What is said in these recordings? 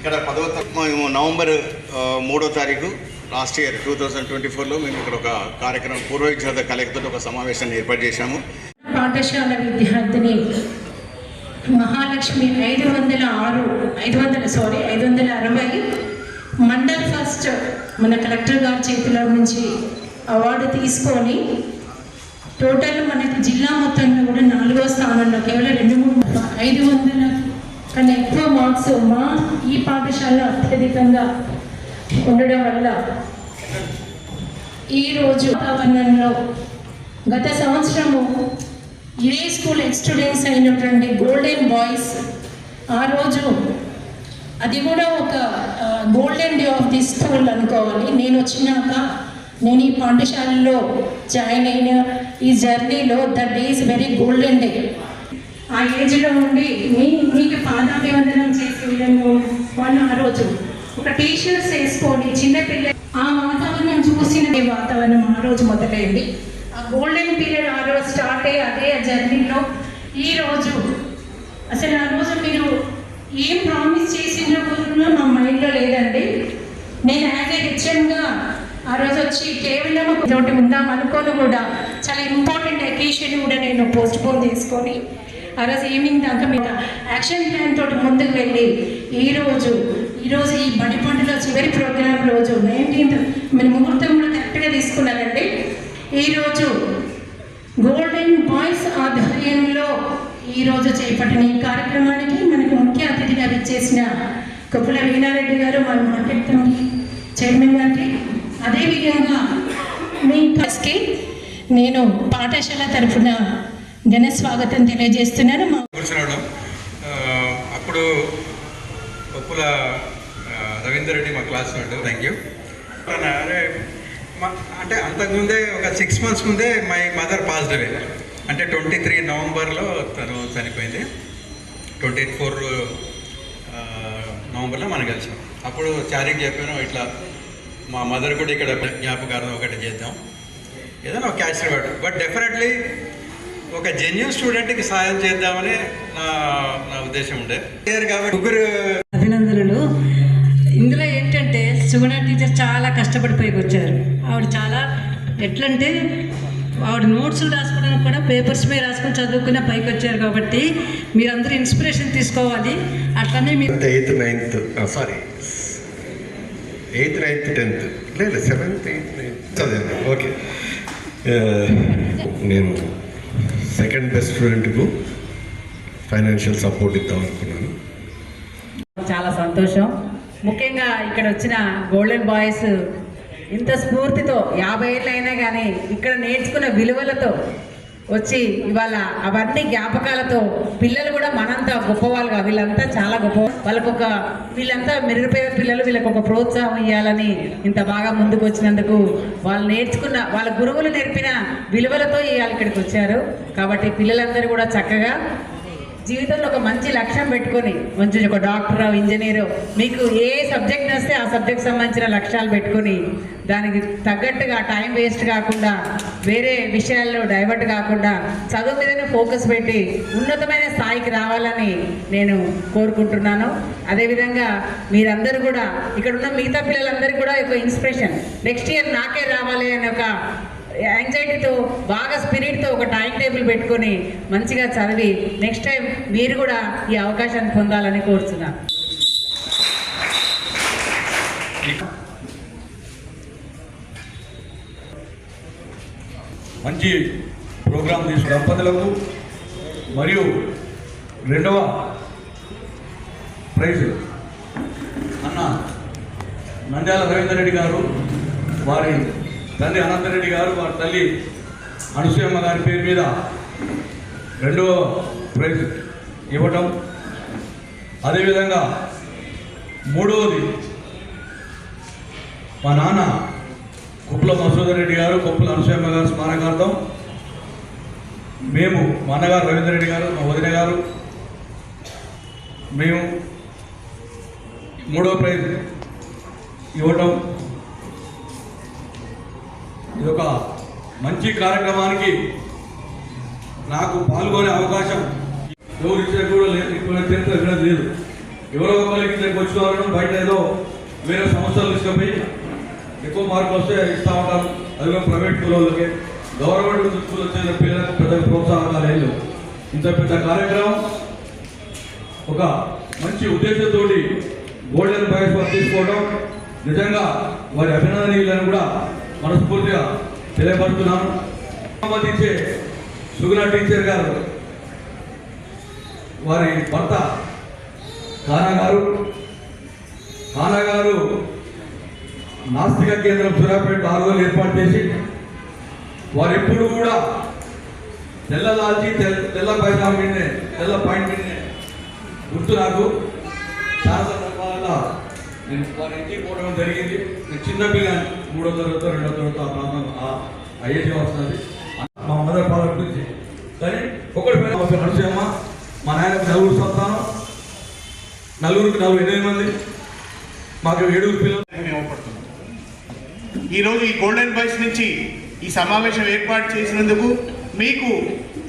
ఇక్కడ పదవ తారీఖు మేము నవంబర్ మూడో తారీఖు last year two thousand twenty ఫోర్లో మేము ఇక్కడ ఒక కార్యక్రమం పూర్వ విద్యార్థి కలెక్టర్తో ఒక సమావేశాన్ని ఏర్పాటు చేశాము. పాఠశాల విద్యార్థిని మహాలక్ష్మి ఐదు వందల ఆరు ఐదు వందల సారీ ఐదు వందల అరవై మండల్ ఫస్ట్ మన కలెక్టర్ గారి చేతిలో నుంచి అవార్డు తీసుకొని టోటల్ మనకి జిల్లా మొత్తంలో కూడా నాలుగో స్థానంలో కేవలం రెండు మూడు ఐదు వందల కానీ ఎక్కువ మార్క్స్ మా ఈ పాఠశాలలో అత్యధికంగా ఉండడం వల్ల ఈరోజు వాతావరణంలో గత సంవత్సరము ఇదే స్కూల్ ఎక్స్ స్టూడెంట్స్ అయినటువంటి గోల్డెన్ బాయ్స్ ఆ రోజు అది కూడా ఒక golden day of the school అనుకోవాలి. నేను వచ్చినాక నేను ఈ పాఠశాలలో జాయిన్ అయిన ఈ జర్నీలో the day very golden day ఆ ఏజ్లో ఉండి మీ మీకు పాదాభివందనం చేసే విధంగా వాళ్ళు ఆ రోజు ఒక టీ షర్ట్స్ వేసుకొని చిన్నపిల్ల ఆ వాతావరణం చూసిన వాతావరణం ఆ రోజు మొదలైంది. ఆ గోల్డెన్ పీరియడ్ ఆ రోజు స్టార్ట్ అయ్యి అదే జర్నీలో ఈ రోజు అసలు ఆ రోజు మీరు ఏం ప్రామిస్ చేసిండ్రో కూడా మా మైండ్లో లేదండి. నేను యాజ్ ఏ హెచ్ఎంగా ఆ రోజు వచ్చి కేవలం తోటి ఉందాం అనుకోని కూడా చాలా ఇంపార్టెంట్ అకేషన్ కూడా నేను పోస్ట్ పోన్ చేసుకొని ఆ రోజు ఈవినింగ్ దాకా మీద? యాక్షన్ ప్లాన్ తోటి ముందుకు వెళ్ళి ఈరోజు ఈరోజు ఈ బడి పండుగ చివరి ప్రోగ్రాం రోజు నైన్టీన్త్ మీరు ముహూర్తం కూడా కరెక్ట్గా తీసుకున్నారండి. ఈరోజు గోల్డెన్ బాయ్స్ ఆధ్వర్యంలో ఈరోజు చేపట్టిన ఈ కార్యక్రమానికి మనకు ముఖ్య అతిథిగా విచ్చేసిన కొప్పుల వీణారెడ్డి గారు మన మార్కెట్ కమిటీ చైర్మన్ గారికి. అదేవిధంగా మీ క్లాస్కి నేను పాఠశాల తరఫున ఘన స్వాగతం తెలియజేస్తున్నాను. మా కూర్చున్నాడు అప్పుడు పప్పుల రవీందర్ రెడ్డి మా క్లాస్మేట్ థ్యాంక్ యూ అరే మా- అంటే అంతకుముందే ఒక సిక్స్ మంత్స్ ముందే మై మదర్ పాస్డ్ అవే అంటే ట్వంటీ త్రీ నవంబర్లో తను చనిపోయింది. ట్వంటీ ఫోర్ నవంబర్లో మనం కలిసాం. అప్పుడు చారికి చెప్పాను ఇట్లా మా మదర్ కూడా ఇక్కడ జ్ఞాపకార్థం ఒకటి చేద్దాం. ఏదైనా ఒక క్యాచ్ బట్ డెఫినెట్లీ ఒక జెన్యున్ స్టూడెంట్కి సాయం చేద్దామని నా నా ఉద్దేశం ఉండే. కాబట్టి ముగ్గురు అభినందనలు. ఇందులో ఏంటంటే సుగుణ టీచర్ చాలా కష్టపడిపోయి వచ్చారు. ఆవిడ చాలా ఎట్లంటే ఆవిడ నోట్స్లు రాసుకోవడానికి కూడా పేపర్స్ మీద రాసుకొని చదువుకునే పైకి వచ్చారు కాబట్టి మీరందరూ ఇన్స్పిరేషన్ తీసుకోవాలి. అట్లనే మీరు eighth ninth sorry eighth ninth tenth లేదు సెవెంత్ ఎయిత్ నైన్త్ ఓకే నేను సెకండ్ బెస్ట్ స్టూడెంట్కు ఫైనాన్షియల్ సపోర్ట్ ఇద్దాం అనుకున్నాను. చాలా సంతోషం. ముఖ్యంగా ఇక్కడ వచ్చిన గోల్డెన్ బాయ్స్ ఇంత స్ఫూర్తితో యాభై ఏళ్ళు అయినా కానీ ఇక్కడ నేర్చుకున్న విలువలతో వచ్చి ఇవాళ అవన్నీ జ్ఞాపకాలతో పిల్లలు కూడా మనంతా గొప్పవాళ్ళుగా వీళ్ళంతా చాలా గొప్ప వాళ్ళకొక వీళ్ళంతా మెరుగుపోయే పిల్లలు వీళ్ళకి ఒక ప్రోత్సాహం ఇవ్వాలని ఇంత బాగా ముందుకు వచ్చినందుకు వాళ్ళు నేర్చుకున్న వాళ్ళ గురువులు నేర్పిన విలువలతో ఇవాళ ఇక్కడికి వచ్చారు. కాబట్టి పిల్లలందరూ కూడా చక్కగా జీవితంలో ఒక మంచి లక్ష్యం పెట్టుకొని మంచి ఒక డాక్టర్ ఇంజనీరో మీకు ఏ సబ్జెక్ట్ వస్తే ఆ సబ్జెక్ట్ సంబంధించిన లక్ష్యాలు పెట్టుకొని దానికి తగ్గట్టుగా టైం వేస్ట్ కాకుండా వేరే విషయాల్లో డైవర్ట్ కాకుండా చదువు మీదనే ఫోకస్ పెట్టి ఉన్నతమైన స్థాయికి రావాలని నేను కోరుకుంటున్నాను. అదేవిధంగా మీరందరూ కూడా ఇక్కడ ఉన్న మిగతా పిల్లలందరికీ కూడా ఒక ఇన్స్పిరేషన్. నెక్స్ట్ ఇయర్ నాకే రావాలి అనే ఒక యాంగ్జైటీతో బాగా స్పిరిట్తో ఒక టైం టేబుల్ పెట్టుకొని మంచిగా చదివి నెక్స్ట్ టైం మీరు కూడా ఈ అవకాశాన్ని పొందాలని కోరుతున్నాను మంచి ప్రోగ్రాం తీసు దంపతులకు మరియు రెండవ ప్రైజ్ అన్న నంద్యాల రవీందర్ రెడ్డి గారు వారి తల్లి అనంతరెడ్డి గారు వారి తల్లి అనసూయమ్మ గారి పేరు మీద రెండవ ప్రైజ్ ఇవ్వటం. అదేవిధంగా మూడవది మా నాన్న కుప్పల మసూదర్ రెడ్డి గారు కుప్పల అనసూయమ్మ గారు స్మారకార్థం. మేము మా అన్నగారు రవీంద్ర రెడ్డి గారు మా వదిన గారు. మేము మూడో ప్రైజ్ ఇవ్వటం. ఇదొక మంచి కార్యక్రమానికి నాకు పాల్గొనే అవకాశం. ఎవరు ఇచ్చినా కూడా లేదు ఇప్పుడు చరిత్ర ఇక్కడ లేదు. ఎవరో ఒకరికి ఇక్కడికి వచ్చిన బయట ఏదో వేరే సంస్థలు తీసుకుపోయి ఎక్కువ మార్కులు వస్తే ఇస్తూ ఉంటారు. అది కూడా ప్రైవేట్ స్కూల్ గవర్నమెంట్ స్కూల్ వచ్చిన పిల్లలకు పెద్ద ప్రోత్సాహకాలు ఏం లేవు. ఇంత పెద్ద కార్యక్రమం ఒక మంచి ఉద్దేశంతో గోల్డెన్ బాయ్స్ తీసుకోవడం నిజంగా వారి అభినందనీయులను కూడా మనస్ఫూర్తిగా తెలియపడుతున్నాను సంబంధించే సుగుణ టీచర్ గారు వారి భర్త కానా గారు కానా గారు నాస్తిక కేంద్రం సూర్యాపేట ఆరుగోలు ఏర్పాటు చేసి వారు ఎప్పుడు కూడా తెల్ల లాల్చి తెల్ల తెల్ల పైసా తెల్ల పాయింట్ గుర్తు నాకు. చాలా సందర్భాలలో నేను వారి ఇంటికి పోవడం జరిగింది. నేను చిన్న పిల్లని మూడో తరగతి రెండో తరగతి ఆ ప్రాంతం ఆ అయ్యేది వస్తుంది మా మదర్ ఫాదర్ గురించి. కానీ ఒకటి పైన మా పేరు నరసింహమ్మ. మా నాయనకు నలుగురు సంతానం. నలుగురికి నలుగురు ఎనిమిది మంది. మాకు ఏడుగురు పిల్లలు. మేము ఈరోజు ఈ గోల్డెన్ బాయ్స్ నుంచి ఈ సమావేశం ఏర్పాటు చేసినందుకు మీకు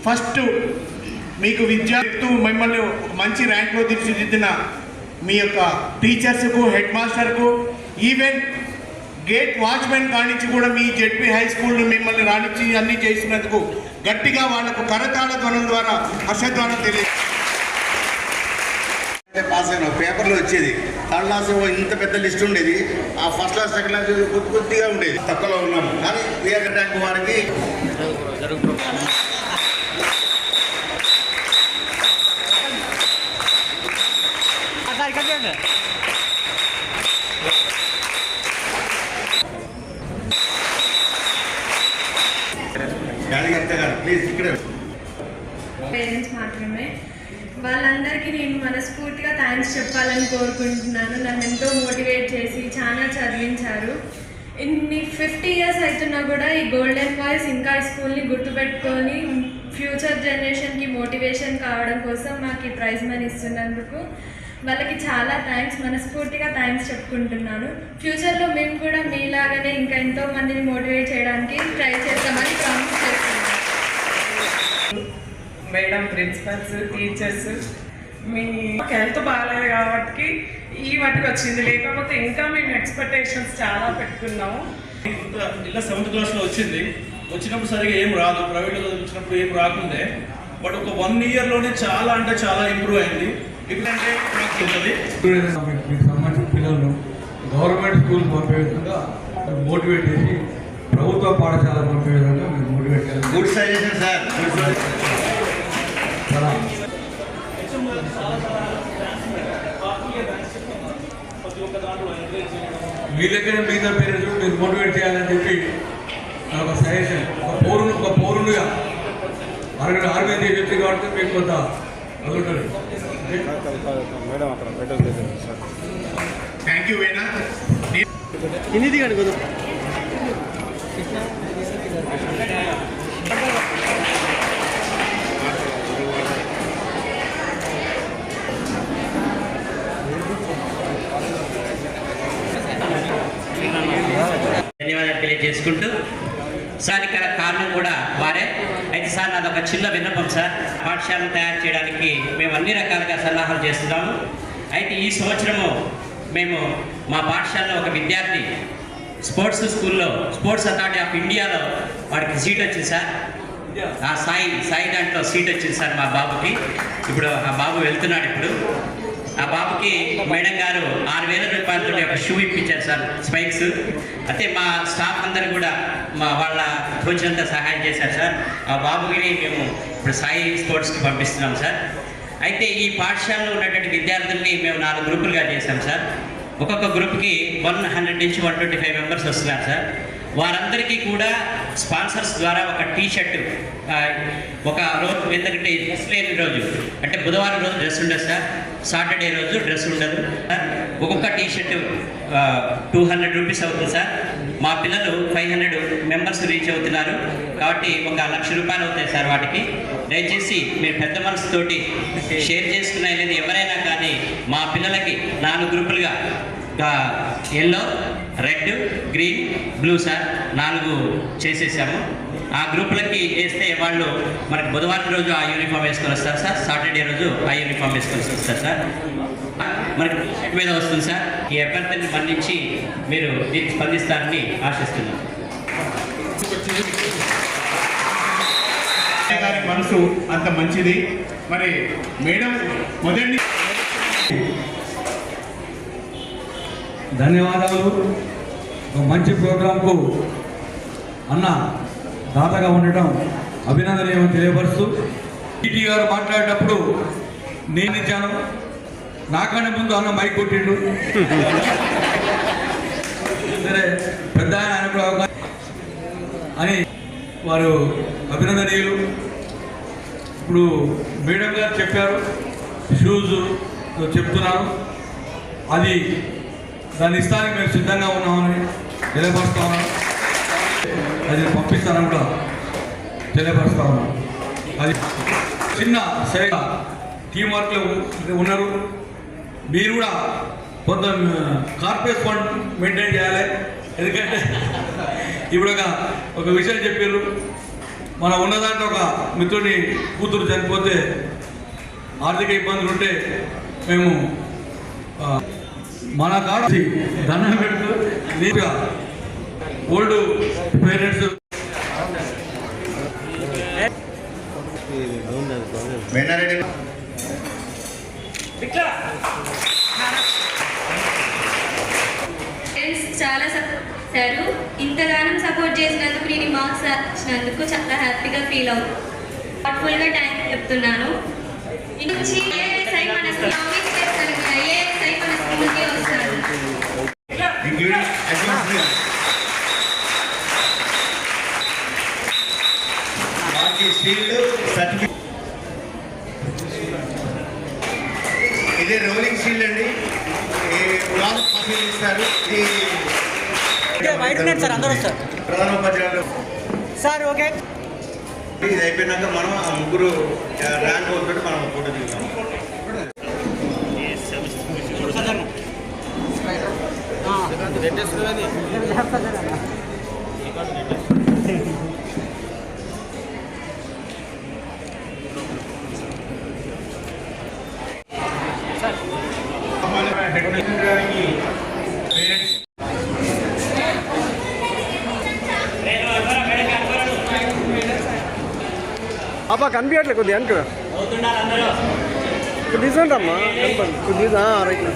ఫస్ట్ మీకు విద్యార్థు మిమ్మల్ని మంచి ర్యాంక్లో తీర్చిదిద్దిన మీ యొక్క టీచర్స్కు హెడ్ మాస్టర్కు ఈవెన్ గేట్ వాచ్మెన్ కానించి కూడా మీ జెడ్పీ హై స్కూల్ మిమ్మల్ని రాణించి అన్ని చేసినందుకు గట్టిగా వాళ్ళకు కరతాళ ధ్వనం ద్వారా హర్షధ్వానం తెలియ పాస్ అయినా పేపర్లో వచ్చేది. థర్డ్ క్లాస్ ఇంత పెద్ద లిస్ట్ ఉండేది. ఆ ఫస్ట్ క్లాస్ సెకండ్ క్లాస్ కొద్ది కొద్దిగా ఉండేది. తక్కువలో ఉన్నాము. కానీ వివేక ట్యాంక్ వారికి యాదగిరి గారు ప్లీజ్ ఇక్కడే పేరెంట్స్ మాత్రమే వాళ్ళందరికీ నేను మనస్ఫూర్తిగా థ్యాంక్స్ చెప్పాలని కోరుకుంటున్నాను. నన్ను ఎంతో మోటివేట్ చేసి చాలా చదివించారు. ఇన్ని ఫిఫ్టీ ఇయర్స్ అవుతున్నా కూడా ఈ గోల్డెన్ బాయ్స్ ఇంకా ఈ స్కూల్ని గుర్తుపెట్టుకొని ఫ్యూచర్ జనరేషన్కి మోటివేషన్ కావడం కోసం మాకు ఈ ప్రైజ్ మనీ ఇస్తున్నందుకు వాళ్ళకి చాలా థ్యాంక్స్. మనస్ఫూర్తిగా థ్యాంక్స్ చెప్పుకుంటున్నాను. ఫ్యూచర్లో మేము కూడా మీలాగానే ఇంకా ఎంతో మందిని మోటివేట్ చేయడానికి ట్రై చేస్తామని ప్రామిస్ చేస్తున్నాను. మేడం ప్రిన్సిపల్స్ టీచర్స్ మీ హెల్త్ బాగాలేదు కాబట్టి ఈ మటుకు వచ్చింది. లేకపోతే ఇంకా మేము ఎక్స్పెక్టేషన్స్ చాలా పెట్టుకున్నాము. ఇలా సెవెంత్ క్లాస్లో వచ్చింది. వచ్చినప్పుడు సరిగా ఏం రాదు. ప్రైవేట్లో చదివించినప్పుడు ఏం రాకుండే. బట్ ఒక వన్ ఇయర్లోనే చాలా అంటే చాలా ఇంప్రూవ్ అయింది. ఎందుకంటే మీకు సంబంధించిన పిల్లలను గవర్నమెంట్ స్కూల్ పంపే విధంగా మోటివేట్ చేసి ప్రభుత్వ పాఠశాల పంపే విధంగా మీరు మోటివేట్ చేయాలి. Good suggestion sir. చాలా మీ దగ్గర మిగతా పేరెంట్స్ కూడా మీరు మోటివేట్ చేయాలని చెప్పి ఒక సజెషన్ ఒక పౌరుడు ఒక పౌరుడుగా అరగడ ఆర్గనైజ్ వ్యక్తి కాబట్టి మీకు కొంత అది ఉంటుంది. థ్యాంక్ యూ వేణా ధన్యవాదాలు తెలియజేసుకుంటూ సార్ ఇక్కడ కారణం కూడా వారే. అయితే సార్ నాది ఒక చిన్న విన్నపం సార్. పాఠశాలను తయారు చేయడానికి మేము అన్ని రకాలుగా సలహాలు చేస్తున్నాము. అయితే ఈ సంవత్సరము మేము మా పాఠశాలలో ఒక విద్యార్థి స్పోర్ట్స్ స్కూల్లో స్పోర్ట్స్ అథారిటీ ఆఫ్ ఇండియాలో వాడికి సీట్ వచ్చింది సార్. ఆ సాయి సాయి దాంట్లో సీట్ వచ్చింది సార్ మా బాబుకి. ఇప్పుడు ఆ బాబు వెళ్తున్నాడు ఇప్పుడు. ఆ బాబుకి మేడం గారు ఆరు వేల రూపాయలతో ఒక షూ ఇప్పించారు సార్ స్పైక్స్ అయితే మా స్టాఫ్ అందరు కూడా మా వాళ్ళ తోచినంత సహాయం చేశారు సార్. ఆ బాబుకి మేము ఇప్పుడు సాయి స్పోర్ట్స్కి పంపిస్తున్నాం సార్. అయితే ఈ పాఠశాలలో ఉన్నటువంటి విద్యార్థుల్ని మేము నాలుగు గ్రూపులుగా చేశాం సార్. ఒక్కొక్క గ్రూప్కి వన్ హండ్రెడ్ నుంచి వన్ ట్వంటీ ఫైవ్ మెంబర్స్ వస్తున్నారు సార్. వారందరికీ కూడా స్పాన్సర్స్ ద్వారా ఒక టీ షర్ట్ ఒక రోజు ఎందుకంటే డ్రెస్ లేని రోజు అంటే బుధవారం రోజు డ్రెస్ ఉండదు సార్. సాటర్డే రోజు డ్రెస్ ఉండదు. సార్ ఒక్కొక్క T shirt two hundred rupees అవుతుంది సార్. మా పిల్లలు ఫైవ్ హండ్రెడ్ మెంబర్స్ రీచ్ అవుతున్నారు. కాబట్టి ఒక లక్ష రూపాయలు అవుతాయి సార్ వాటికి. దయచేసి మీరు పెద్ద మనసుతోటి షేర్ చేసుకున్న లేదు. ఎవరైనా కానీ మా పిల్లలకి నాలుగు గ్రూపులుగా yellow red green blue sir నాలుగు చేసేసాము. ఆ గ్రూపులకి వేస్తే వాళ్ళు మనకి బుధవారం రోజు ఆ యూనిఫామ్ వేసుకొని వస్తారు సార్. సాటర్డే రోజు ఆ యూనిఫామ్ వేసుకొని వస్తారు సార్. మనకి మీద వస్తుంది సార్. ఈ అభ్యర్థిని మన్నించి మీరు దీనికి స్పందిస్తారని ఆశిస్తున్నాను గారి మనసు అంత మంచిది. మరి మేడం మొదటి ధన్యవాదాలు. ఒక మంచి ప్రోగ్రాంకు అన్న దాతగా ఉండటం అభినందనీయం తెలియపరుస్తూ టీటీ గారు మాట్లాడేటప్పుడు నేను ఇచ్చాను. ముందు అన్న మైక్ కొట్టిండు. సరే పెద్ద ఆయన అని వారు అభినందనీయులు. ఇప్పుడు మేడం గారు చెప్పారు. షూస్ చెప్తున్నాను. అది దాన్ని ఇస్తానికి మేము సిద్ధంగా ఉన్నామని తెలియపరుస్తా అది పంపిస్తానని కూడా. తెలియపరుస్తా ఉన్నాం అది చిన్న సరిగా టీం వర్క్లో ఉన్నారు. మీరు కూడా కొంత కార్పొరేట్ ఫండ్ మెయింటైన్ చేయాలి. ఎందుకంటే ఇప్పుడు ఒక ఒక విషయం చెప్పారు మన ఉన్నదాంట్లో ఒక మిత్రుడి కూతురు చనిపోతే ఆర్థిక ఇబ్బందులు ఉంటే మేము మన కాదు దండం పెడుతూ నీట్గా ఓల్డ్ పేరెంట్స్. మేనారెడ్డి. చాలా సపోర్ట్ చేశారు ఇంతగానం సపోర్ట్ చేసినందుకు నేను మార్క్స్ వచ్చినందుకు చాలా హ్యాపీగా ఫీల్ అవుతాను హార్ట్ఫుల్గా థ్యాంక్స్ చెప్తున్నాను. నుంచి మన మన స్కూల్కి వస్తాను సార్ అందరూ వస్తారు. ప్రధాన ఉపాధ్యాయులు. Sir okay. ఇది అయిపోయినాక మనం ఆ ముగ్గురు ర్యాంక్ అవుతుంటే మనం ఫోటో దిగుతాం. అబ్బా కనిపించట్లే కొద్దిగా వెనక కొద్ది తీసుకోండి అమ్మా రైట్.